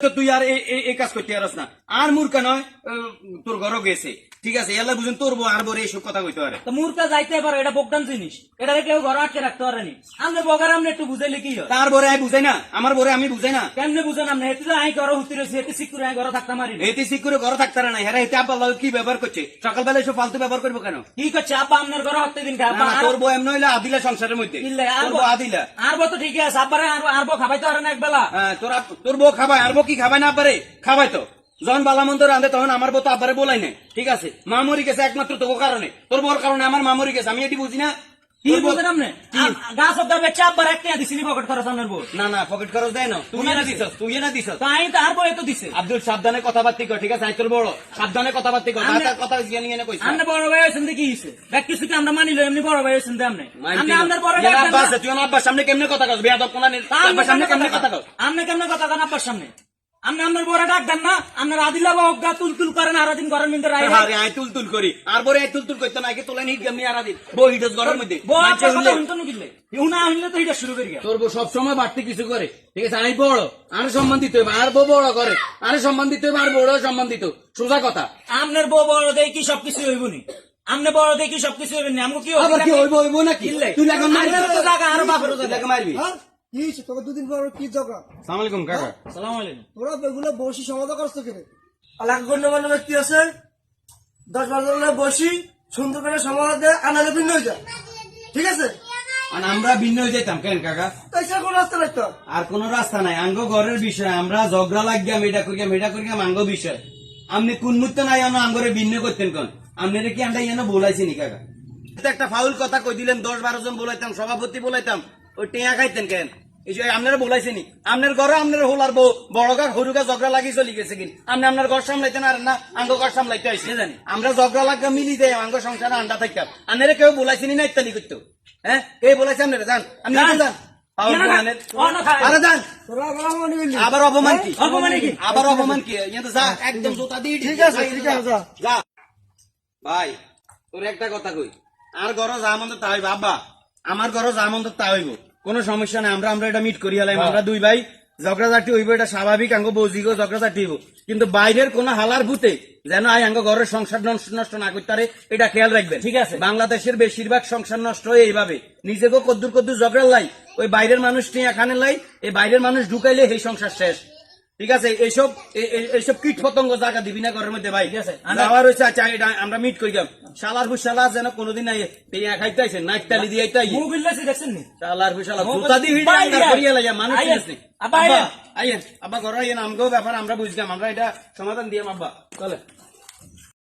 তো তুই আর এই- কাজ করতে পারস না। আর মূর্খা নয় তোর ঘরও গেছে। ঠিক আছে এলা বুঝুন তোর আর বউ এইসব কথা কইতে পারে। তো মূর্খা যাইতে পারো এটা বকদান জিনিস। এটা কেউ ঘর আটকে রাখতে পারেনি আমরা বগার আমরা একটু বুঝাইলে কি হয়? তার বরে আমি বুঝাই না আমার বরে আমি বুঝাই না। কেমনে বুঝেন আপনি হেতু তো আই ঘর হুতি রয়েছে হেতু সিকুরে আই ঘর থাকতে মারি না। এতে ঠিক করে থাকতে পারে না। হেরা এতে আব্বা লাগে কি ব্যবহার করছে? সকালবেলা এসব ফালতু ব্যবহার করব কেন? কি করছে? আব্বা আপনার ঘর হতে দিন না, আব্বা না, আর- তোর বউ এমন হইলে আদিলা সংসারের মধ্যে। আর আদিলা। আর বউ তো ঠিকই আছে আব্বারে আর আর বউ খাবাইতে পারে না একবেলা। হ্যাঁ, তোর তোর বউ খাবায় আর বউ কি খাবায় না পারে খাবায় তো। যখন বালামন্দ রাঁধে তখন আমার বউ তো আব্বারে বলাই নাই। ঠিক আছে? মা মরি গেছে একমাত্র তোর কারণে। তোর বউর কারণে আমার মা মরি গেছে। আমি এটি বুঝি না? কি তোর বউ- বুঝেন গাছ অব্দা বেচে আব্বার একটা দিছিনি পকেট খরচ আপনার বউ। না না পকেট খরচ দেয় না। তুই না দিছস? তুই না দিছস। তো আই বউ এত দিছে। আব্দুল সাবধানে কথাবার্তি কর ঠিক আছে? আই তোর বড় সাবধানে কথাবার্তি কর। আমরা- তার কথা কইছ। বড় ভাই দেখি কিছু কি আমরা মানিল এমনি বড় ভাই হয়েছেন আপনি। আপনি আপনার বড় ভাই আব্বাস তুই না আব্বার সামনে কেমনে কথা কস? বেয়াদব কোনা আব্বার সামনে কেমনে কথা কস? কেমনে কথা কন আব্বার সামনে? আপনি আপনার বড় ডাক দেন না আপনার আদিলা বাবু গা তুল তুল করেন আর দিন ঘরের মধ্যে রাই আরে আই তুল তুল করি। আর বরে আই তুল তুল কইতো না আগে তোলা নি কেমনি আর দিন বই হিডস ঘরের মধ্যে। বউ আপনার কথা শুনতো না কিনলে। উনা হইলে তো এটা শুরু করি তোর বউ সবসময় বাড়তি কিছু করে। ঠিক আছে আমি বড়। আর সম্মান দিতে হবে আর বউ বড় করে। আর সম্মান দিতে হবে আর বড় সম্মান দিত সোজা কথা। আপনার বউ বড় দেখি সবকিছু হইব নি। আপনি বড় দেখি সবকিছু হইবেন না। আমাকে কি কি হইব হইব নাকি? তুই লাগা মারবি। তো জায়গা আরও তুই জায়গা। লাগা মারবি। হ্যাঁ? কি তোকে দুদিন পর কি ঝগড়া? সালাম আলাইকুম কাকা। সালাম আলাইকুম। তোরা এগুলো বসি সমাধা করছ কেন আলাক গণ্যমান্য ব্যক্তি আছে। দশ বারো জনের বসি সুন্দর করে সমাধান দিয়ে আনালে ভিন্ন হয়ে যায়। ঠিক আছে? আর আমরা ভিন্ন হয়ে যেতাম কেন কাকা? তাই সে কোনো রাস্তা নাই আর কোন রাস্তা নাই। আঙ্গ ঘরের বিষয়। আমরা ঝগড়া লাগিয়াম এটা করিয়াম এটা করিয়াম আঙ্গ বিষয়। আপনি কোন মুহূর্তে নাই আঙ্গরে ভিন্ন করতেন কোন? আপনারা কি আমরা ইয়ানো বলাইছি নি কাকা? এটা একটা ফাউল কথা কই দিলেন। দশ বারো জন বলাইতাম সভাপতি বলাইতাম। ওই টেয়া খাইতেন কেন? এই যে আপনারা বলাইছে নি আপনার ঘরে আপনার হোলার বউ বড় গা সরু গা ঝগড়া লাগি চলি গেছে কিন? আপনি আপনার ঘর সামলাইতেন আর না আঙ্গ ঘর সামলাইতে আইসে জানি? আমরা ঝগড়া লাগা মিলি দেয় আঙ্গ সংসারে আন্ডা থাকতাম আপনারা কেউ বলাইছেনি না ইত্যাদি করতো? হ্যাঁ? কে বলাইছে আপনারা? জান আপনি যান। আবার অপমান কি? অপমানে কি? আবার অপমান কি? ইয়ে যা একদম জুতা দিয়ে ঠিক আছে, যা। যা। ভাই তোর একটা কথা কই। আর ঘর যা মন্দ তা হইব। আব্বা আমার ঘর যা মন্দ তা হইব। কোনো সমস্যা নাই আমরা আমরা এটা মিট করি হলাম আমরা দুই ভাই ঝগড়াঝাটি হইব এটা স্বাভাবিক আঙ্গ বৌজিগো ঝগড়াঝাটি হইব। কিন্তু বাইরের কোন হালার ভূতে যেন আই আঙ্গ ঘরের সংসার নষ্ট- নষ্ট না করতে পারে এটা খেয়াল রাখবেন। ঠিক আছে। বাংলাদেশের বেশিরভাগ সংসার নষ্ট হয় এইভাবে। নিজেকে কদ্দুর কদ্দুর ঝগড়ার লাই ওই বাইরের মানুষ নিয়ে এখানে লাই এই বাইরের মানুষ ঢুকাইলে সেই সংসার শেষ। ঠিক আছে এইসব এই- এই- এইসব কীট পতঙ্গ জায়গা দিবি না ঘরের মধ্যে ভাই। ঠিক আছে আচ্ছা এটা আমরা মিট করি সালার শালার হুশালা যেন কোনোদিন নাই এক খাইতে আইছে নাক তালি দিয়ে আইতে আইয়ে দেখছেন শালার জুতা দিয়ে হিড়ে আমরা করিয়া লাইয়া মানুষ আব্বা, আইয়েন। আইয়েন আব্বা ঘর আইয়েন আমগো ব্যাপার আমরা বুঝলাম আমরা এটা সমাধান দিয়াম আব্বা। চলে।